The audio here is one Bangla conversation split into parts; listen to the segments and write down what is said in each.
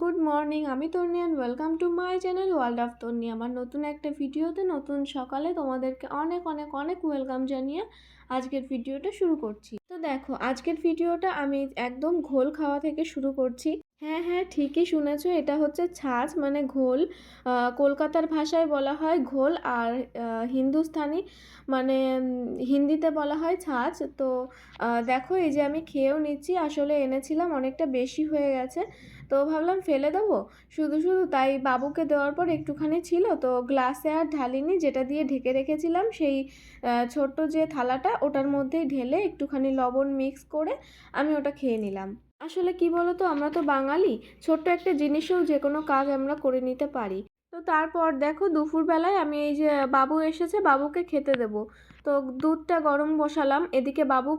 গুড মর্নিং আমি Tanni and welcome to my channel world of Tanni আমার নতুন একটা ভিডিওতে নতুন সকালে তোমাদেরকে অনেক অনেক অনেক ওয়েলকাম জানিয়ে আজকের ভিডিওটা শুরু করছি। তো দেখো, আজকের ভিডিওটা আমি একদম ঘোল খাওয়া থেকে শুরু করছি। হ্যাঁ হ্যাঁ ঠিকই শুনেছো। এটা হচ্ছে ছাঁচ মানে ঘোল। কলকাতার ভাষায় বলা হয় ঘোল আর হিন্দুস্থানি মানে হিন্দিতে বলা হয় ছাঁচ। তো দেখো, এই যে আমি খেয়েও নিচ্ছি, আসলে এনেছিলাম, অনেকটা বেশি হয়ে গেছে। তো ভাবলাম ফেলে দেবো। শুধু শুধু তাই বাবুকে দেওয়ার পর একটুখানি ছিল। তো গ্লাসে আর ঢালিনি, যেটা দিয়ে ঢেকে রেখেছিলাম, সেই ছোট্ট যে থালাটা, ওটার মধ্যেই ঢেলে একটুখানি লবণ মিক্স করে আমি ওটা খেয়ে নিলাম। আসলে কি বলো তো আমরা তো বাঙালি, ছোট্ট একটা জিনিসেও যে কোনো কাজ আমরা করে নিতে পারি। তো তারপর দেখো দুপুরবেলায় আমি এই যে বাবু এসেছে, বাবুকে খেতে দেবো। তো দুধটা গরম বসালাম, এদিকে বাবু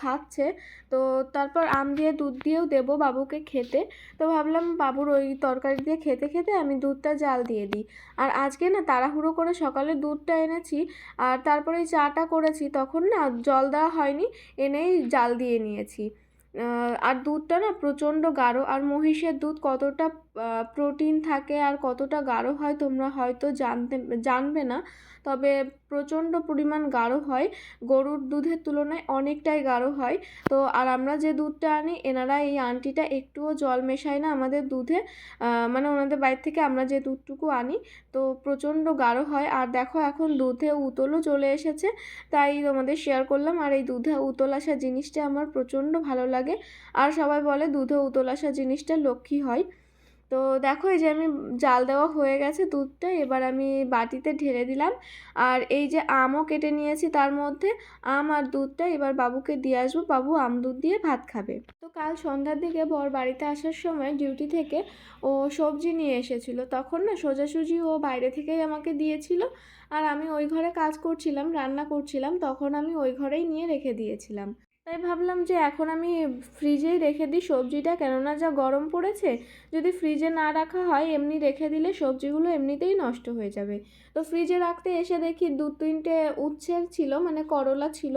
খাচ্ছে। তো তারপর আম দিয়ে দুধ দিয়েও দেবো বাবুকে খেতে। তো ভাবলাম বাবুর ওই তরকারি দিয়ে খেতে খেতে আমি দুধটা জাল দিয়ে দিই। আর আজকে না তাড়াহুড়ো করে সকালে দুধটা এনেছি, আর তারপরে চাটা করেছি, তখন না জল দেওয়া হয়নি, এনেই জাল দিয়ে নিয়েছি। আর দুধটা না প্রচণ্ড গাঢ়, আর মহিষের দুধ কতটা প্রোটিন থাকে আর কতটা গাঢ় হয় তোমরা হয়তো জানতে, জানবে না, তবে প্রচণ্ড পরিমাণ গাঢ় হয়। গরুর দুধের তুলনায় অনেকটাই গাঢ় হয়। তো আর আমরা যে দুধটা আনি, এনারা এই আন্টিটা একটুও জল মেশায় না আমাদের দুধে। মানে ওনাদের বাড়ির থেকে আমরা যে দুধটুকু আনি, তো প্রচণ্ড গাঢ় হয়। আর দেখো এখন দুধে উতলও চলে এসেছে, তাই তোমাদের শেয়ার করলাম। আর এই দুধে উতল আসা জিনিসটা আমার প্রচণ্ড ভালো লাগে। আর সবাই বলে দুধে উতল আসা জিনিসটা লক্ষ্মী হয়। তো দেখো এই যে আমি জাল দেওয়া হয়ে গেছে দুধটা, এবার আমি বাটিতে ঢেলে দিলাম। আর এই যে আমও কেটে নিয়েছি তার মধ্যে, আম আর দুধটা এবার বাবুকে দিয়ে আসব। বাবু আম দুধ দিয়ে ভাত খাবে। তো কাল সন্ধ্যার দিকে বর বাড়িতে আসার সময় ডিউটি থেকে ও সবজি নিয়ে এসেছিল। তখন না সোজাসুজি ও বাইরে থেকেই আমাকে দিয়েছিল। আর আমি ওই ঘরে কাজ করছিলাম, রান্না করছিলাম, তখন আমি ওই ঘরেই নিয়ে রেখে দিয়েছিলাম। তাই ভাবলাম যে এখন আমি ফ্রিজেই রেখে দিই সবজিটা, কেননা যা গরম পড়েছে, যদি ফ্রিজে না রাখা হয়, এমনি রেখে দিলে সবজিগুলো এমনিতেই নষ্ট হয়ে যাবে। তো ফ্রিজে রাখতে এসে দেখি দু তিনটে উচ্ছের ছিল মানে করলা ছিল,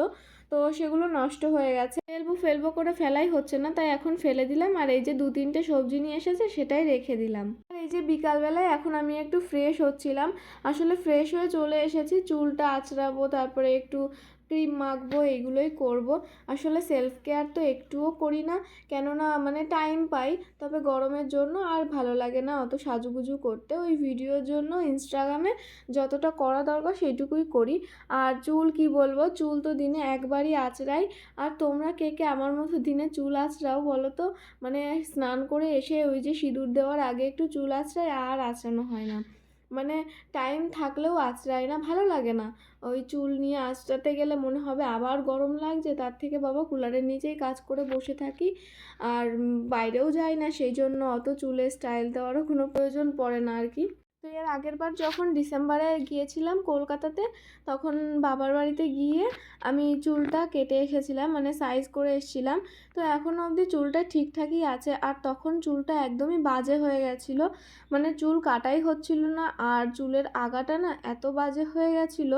তো সেগুলো নষ্ট হয়ে গেছে। ফেলব ফেলব করে ফেলাই হচ্ছে না, তাই এখন ফেলে দিলাম, আর এই যে দু তিনটে সবজি নিয়ে এসেছে, সেটাই রেখে দিলাম। আর এই যে বিকালবেলায় এখন আমি একটু ফ্রেশ হচ্ছিলাম, আসলে ফ্রেশ হয়ে চলে এসেছি, চুলটা আঁচড়াবো, তারপরে একটু ক্রিম মাখবো এইগুলোই করব। আসলে সেলফ কেয়ার তো একটুও করি না, কেননা মানে টাইম পাই, তবে গরমের জন্য আর ভালো লাগে না অত সাজুগুজু করতে। ওই ভিডিওর জন্য ইনস্টাগ্রামে যতটা করা দরকার সেইটুকুই করি। আর চুল কি বলব, চুল তো দিনে একবারই আঁচড়াই। আর তোমরা কে কে আমার মতো দিনে চুল আঁচড়াও বলো তো? মানে স্নান করে এসে ওই যে সিঁদুর দেওয়ার আগে একটু চুল আঁচড়াই, আর আঁচড়ানো হয় না। মানে টাইম থাকলেও আঁচড়ায় না, ভালো লাগে না। ওই চুল নিয়ে আঁচড়াতে গেলে মনে হবে আবার গরম লাগছে, তার থেকে বাবা কুলারের নিচেই কাজ করে বসে থাকি। আর বাইরেও যাই না, সেই জন্য অত চুলে স্টাইল দেওয়ারও কোনো প্রয়োজন পড়ে না আর কি। তো এর আগের বার যখন ডিসেম্বরে গিয়েছিলাম কলকাতাতে, তখন বাবার বাড়িতে গিয়ে আমি চুলটা কেটে এসেছিলাম মানে সাইজ করে এসেছিলাম। তো এখন অবধি চুলটা ঠিকঠাকই আছে আর তখন চুলটা একদমই বাজে হয়ে গেছিল। মানে চুল কাটাই হচ্ছিল না আর চুলের আগাটা না এত বাজে হয়ে গেছিল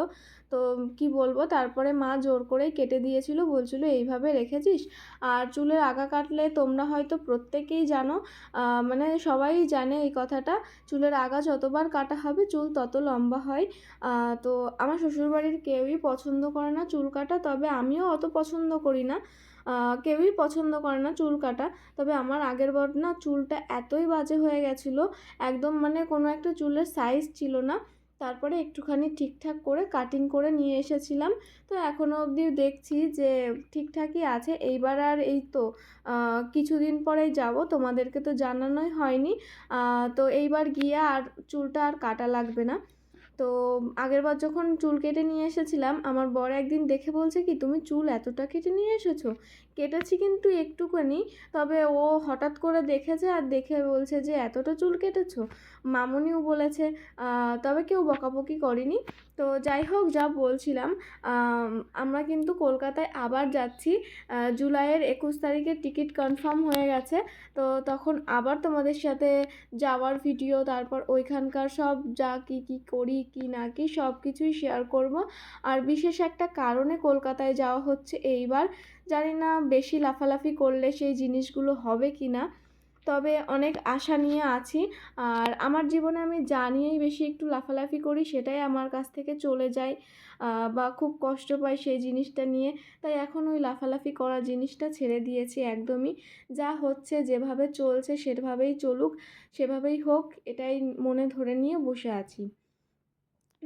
তো কি বলব? তারপরে মা জোর করেই কেটে দিয়েছিল, বলছিল, এইভাবে রেখেছিস? আর চুলের আগা কাটলে তোমরা হয়তো প্রত্যেকেই জানো মানে সবাই জানে এই কথাটা, চুলের আগা যতবার কাটা হবে, চুল তত লম্বা হয়। তো আমার শ্বশুরবাড়ির কেউই পছন্দ করে না চুল কাটা, তবে আমিও অত পছন্দ করি না। কেউই পছন্দ করে না চুল কাটা, তবে আমার আগের বার না চুলটা এতই বাজে হয়ে গেছিল, একদম মানে কোনো একটা চুলের সাইজ ছিল না। তারপরে একটুখানি ঠিকঠাক করে কাটিং করে নিয়ে এসেছিলাম। তো এখনও অবধি দেখছি যে ঠিকঠাকই আছে। এইবার আর এই তো কিছুদিন পরেই যাব। তোমাদেরকে তো জানানোই হয়নি। তো এইবার গিয়ে আর চুলটা আর কাটা লাগবে না। তো আগেরবার যখন চুল কেটে নিয়ে এসেছিলাম, আমার বর একদিন দেখে বলছে কি, তুমি চুল এতটা কেটে নিয়ে এসেছ? কেটেছি কিন্তু একটুখানি, তবে ও হঠাৎ করে দেখেছে আর দেখে বলছে যে, এতটা চুল কেটেছো? মামনিও বলেছে তবে কেউ বকাবকি করেনি। তো যাই হোক, যা বলছিলাম আমরা কিন্তু কলকাতায় আবার যাচ্ছি। জুলাইয়ের একুশ তারিখে টিকিট কনফার্ম হয়ে গেছে। তো তখন আবার তোমাদের সাথে যাওয়ার ভিডিও, তারপর ওইখানকার সব যা কি কি করি, কি না কি সব কিছুই শেয়ার করব। আর বিশেষ একটা কারণে কলকাতায় যাওয়া হচ্ছে এইবার জানি না বেশি লাফালাফি করলে সেই জিনিসগুলো হবে কি না, তবে অনেক আশা নিয়ে আছি। আর আমার জীবনে আমি যা নিয়েই বেশি একটু লাফালাফি করি সেটাই আমার কাছ থেকে চলে যায় বা খুব কষ্ট পাই সেই জিনিসটা নিয়ে। তাই এখন ওই লাফালাফি করা জিনিসটা ছেড়ে দিয়েছি একদমই। যা হচ্ছে, যেভাবে চলছে সেভাবেই চলুক, সেভাবেই হোক, এটাই মনে ধরে নিয়ে বসে আছি।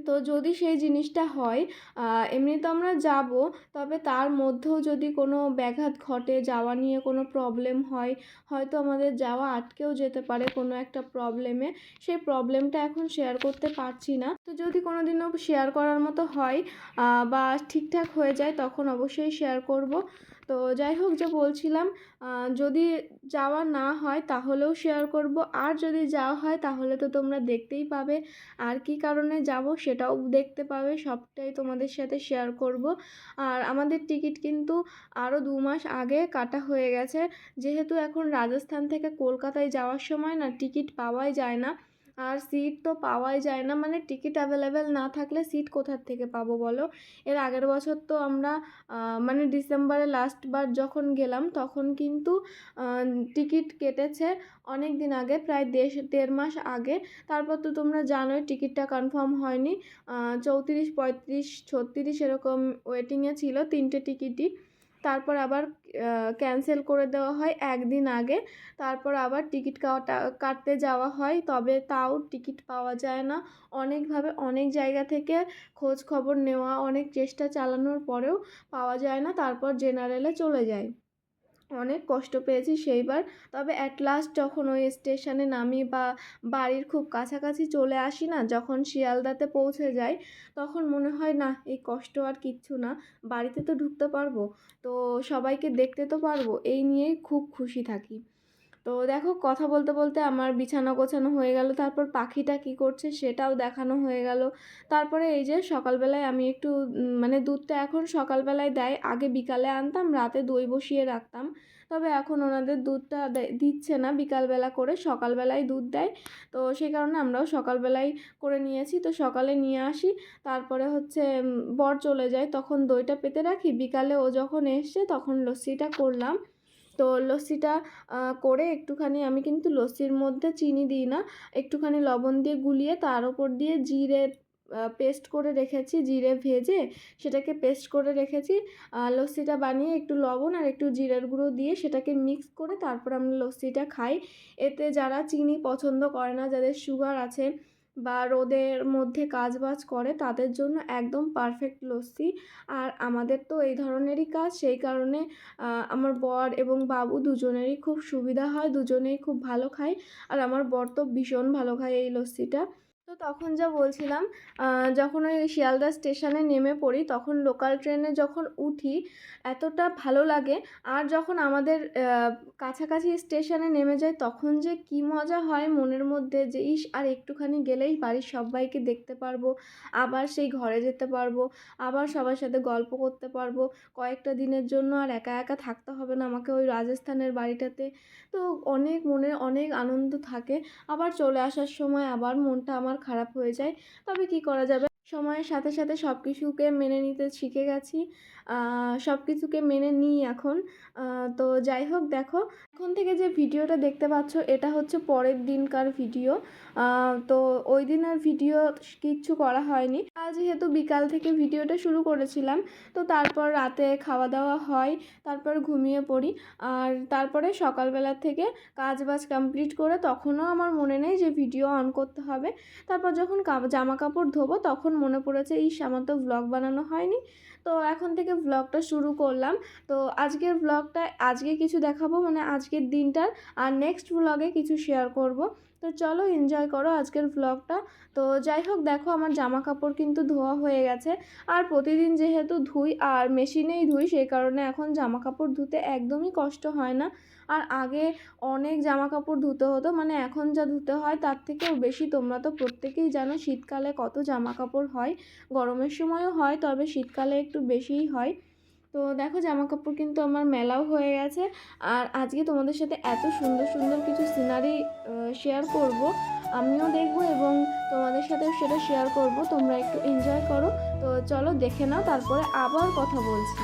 তো যদি সেই জিনিসটা হয় এমনি তো আমরা যাব, তবে তার মধ্যেও যদি কোনো ব্যাঘাত ঘটে, যাওয়া নিয়ে কোনো প্রবলেম হয়, হয়তো আমাদের যাওয়া আটকেও যেতে পারে কোনো একটা প্রবলেমে সেই প্রবলেমটা এখন শেয়ার করতে পারছি না। তো যদি কোনো দিনও শেয়ার করার মতো হয় বা ঠিকঠাক হয়ে যায়, তখন অবশ্যই শেয়ার করব। তো যাই হোক যে বলছিলাম যদি যাওয়া না হয় তাহলেও শেয়ার করব। আর যদি যাওয়া হয় তাহলে তো তোমরা দেখতেই পাবে। আর কি কারণে যাব সেটাও দেখতে পাবে, সবটাই তোমাদের সাথে শেয়ার করব। আর আমাদের টিকিট কিন্তু আরও দু মাস আগে কাটা হয়ে গেছে। যেহেতু এখন রাজস্থান থেকে কলকাতায় যাওয়ার সময় না টিকিট পাওয়াই যায় না। আর সিট তো পাওয়াই যায় না। মানে টিকিট অ্যাভেলেবেল না থাকলে সিট কোথার থেকে পাবো বলো? এর আগের বছর তো আমরা মানে ডিসেম্বরে লাস্ট বার যখন গেলাম, তখন কিন্তু টিকিট কেটেছে অনেক দিন আগে, প্রায় দেশ দেড় মাস আগে। তারপর তো তোমরা জানোই টিকিটটা কনফার্ম হয়নি। চৌত্রিশ, পঁয়ত্রিশ, ছত্রিশ এরকম ওয়েটিংয়ে ছিল তিনটে টিকিটই তারপর আবার ক্যান্সেল করে দেওয়া হয় একদিন আগে। তারপর আবার টিকিট কাটা, কাটতে যাওয়া হয়, তবে তাও টিকিট পাওয়া যায় না। অনেকভাবে অনেক জায়গা থেকে খোঁজ খবর নেওয়া, অনেক চেষ্টা চালানোর পরেও পাওয়া যায় না, তারপর জেনারেলে চলে যায়। অনেক কষ্ট পেয়েছি সেইবার। তবে অ্যাট লাস্ট যখন ওই স্টেশনে নামি বা বাড়ির খুব কাছাকাছি চলে আসি না, যখন শিয়ালদাতে পৌঁছে যাই, তখন মনে হয়, না, এই কষ্ট আর কিচ্ছু না, বাড়িতে তো ঢুকতে পারব। তো সবাইকে দেখতে তো পারব। এই নিয়েই খুব খুশি থাকি। তো দেখো কথা বলতে বলতে আমার বিছানা গোছানো হয়ে গেল, তারপর পাখিটা কি করছে সেটাও দেখানো হয়ে গেল। তারপরে এই যে সকালবেলায় আমি একটু মানে দুধটা এখন সকালবেলায় দেয়, আগে বিকালে আনতাম, রাতে দই বসিয়ে রাখতাম। তবে এখন ওনাদের দুধটা দিচ্ছে না, বিকালবেলা করে সকালবেলায় দুধ দেয়। তো সেই কারণে আমরাও সকালবেলায় করে নিয়েছি। তো সকালে নিয়ে আসি, তারপরে হচ্ছে বর চলে যায়, তখন দইটা পেতে রাখি। বিকালে ও যখন এসছে তখন লস্যিটা করলাম। তো লস্যিটা করে একটুখানি আমি কিন্তু লস্যির মধ্যে চিনি দিই না। একটুখানি লবণ দিয়ে গুলিয়ে তার ওপর দিয়ে জিরে পেস্ট করে রেখেছি, জিরে ভেজে সেটাকে পেস্ট করে রেখেছি। লস্যিটা বানিয়ে একটু লবণ আর একটু জিরের গুঁড়ো দিয়ে সেটাকে মিক্স করে তারপর আমরা লস্যিটা খাই। এতে যারা চিনি পছন্দ করে না, যাদের সুগার আছে বা রোদের মধ্যে কাজ বাজ করে, তাদের জন্য একদম পারফেক্ট লস্যি। আর আমাদের তো এই ধরনেরই কাজ, সেই কারণে আমার বর এবং বাবু দুজনেরই খুব সুবিধা হয়, দুজনেই খুব ভালো খায়। আর আমার বর তো ভীষণ ভালো খায় এই লস্যিটা। তো তখন যা বলছিলাম যখন ওই শিয়ালদা স্টেশনে নেমে পড়ি, তখন লোকাল ট্রেনে যখন উঠি, এতটা ভালো লাগে, আর যখন আমাদের কাছাকাছি স্টেশনে নেমে যাই, তখন যে কি মজা হয় মনের মধ্যে যে, ইস, আর একটুখানি গেলেই বাড়ির সবাইকে দেখতে পারব, আবার সেই ঘরে যেতে পারব, আবার সবার সাথে গল্প করতে পারব, কয়েকটা দিনের জন্য আর একা একা থাকতে হবে না আমাকে ওই রাজস্থানের বাড়িটাতে। তো অনেক মনে, অনেক আনন্দ থাকে, আবার চলে আসার সময় আবার মনটা আমার খারাপ হয়ে যায়। তবে কি করা যাবে? সময়ের সাথে সাথে সব কিছুকে মেনে নিতে শিখে গেছি। সব কিছুকে মেনে নিই এখন। তো যাই হোক, দেখো এখন থেকে যে ভিডিওটা দেখতে পাচ্ছ, এটা হচ্ছে পরের দিনকার ভিডিও। তো ওই দিন আর ভিডিও কিচ্ছু করা হয়নি। আজ যেহেতু বিকাল থেকে ভিডিওটা শুরু করেছিলাম, তো তারপর রাতে খাওয়া দাওয়া হয়, তারপর ঘুমিয়ে পড়ি। আর তারপরে সকালবেলা থেকে কাজ বাজ কমপ্লিট করে তখনও আমার মনে নেই যে ভিডিও অন করতে হবে। তারপর যখন জামা কাপড় ধোবো, তখন মনে পড়েছে, ইস, আমার তো ভ্লগ বানানো হয়নি। তো এখন থেকে ভ্লগটা শুরু করলাম। তো আজকের ভ্লগটা আজকে কিছু দেখাবো মানে আজ আজকের দিনটার। আর নেক্সট ব্লগে কিছু শেয়ার করব। তো চলো এনজয় করো আজকের ব্লগটা তো যাই হোক, দেখো আমার জামা কাপড় কিন্তু ধোয়া হয়ে গেছে। আর প্রতিদিন যেহেতু ধুই, আর মেশিনেই ধুই সেই কারণে এখন জামা কাপড় ধুতে একদমই কষ্ট হয় না। আর আগে অনেক জামা কাপড় ধুতে হতো মানে এখন যা ধুতে হয় তার থেকেও বেশি। তোমরা তো প্রত্যেকেই জানো শীতকালে কত জামা কাপড় হয়, গরমের সময়ও হয়, তবে শীতকালে একটু বেশিই হয়। তো দেখো জামা কাপড় কিন্তু আমার মেলাও হয়ে গেছে। আর আজকে তোমাদের সাথে এত সুন্দর সুন্দর কিছু সিনারি শেয়ার করব, আমিও দেখব এবং তোমাদের সাথেও সেটা শেয়ার করব। তোমরা একটু এনজয় করো। তো চলো দেখে নাও, তারপরে আবার কথা বলছি।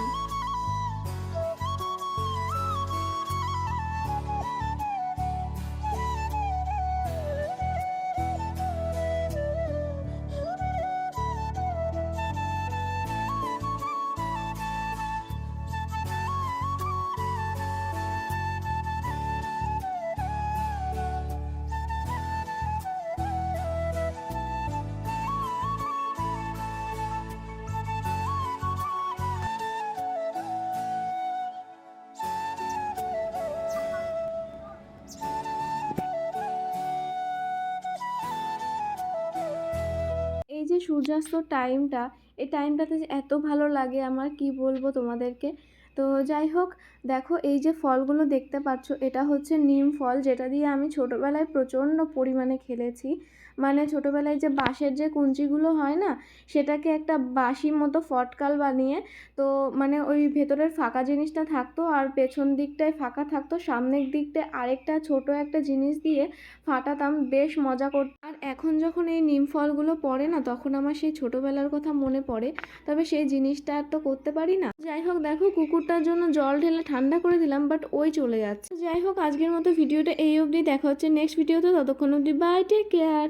সূর্যাস্ত টাইমটা এই টাইমটাতে যে এত ভালো লাগে আমার, কি বলব তোমাদেরকে? তো যাই হোক, দেখো এই যে ফলগুলো দেখতে পাচ্ছ, এটা হচ্ছে নিম ফল, যেটা দিয়ে আমি ছোটোবেলায় প্রচণ্ড পরিমাণে খেলেছি। মানে ছোটোবেলায় যে বাঁশের যে কুঞ্চিগুলো হয় না, সেটাকে একটা বাঁশি মতো ফটকাল বানিয়ে, তো মানে ওই ভেতরের ফাঁকা জিনিসটা থাকতো আর পেছন দিকটায় ফাঁকা থাকতো, সামনের দিকটায় আরেকটা ছোট একটা জিনিস দিয়ে ফাটাতাম, বেশ মজা করতাম আর এখন যখন এই নিম ফলগুলো পড়ে না, তখন আমার সেই ছোটোবেলার কথা মনে পড়ে, তবে সেই জিনিসটা আর তো করতে পারি না। যাই হোক, দেখো কুকুরটার জন্য জল ঢেলে ঠান্ডা করে দিলাম, বাট ওই চলে যাচ্ছে। যাই হোক, আজকের মতো ভিডিওটা এই অবধি, দেখা হচ্ছে নেক্সট ভিডিওতে, ততক্ষণ অবধি বাই টেক কেয়ার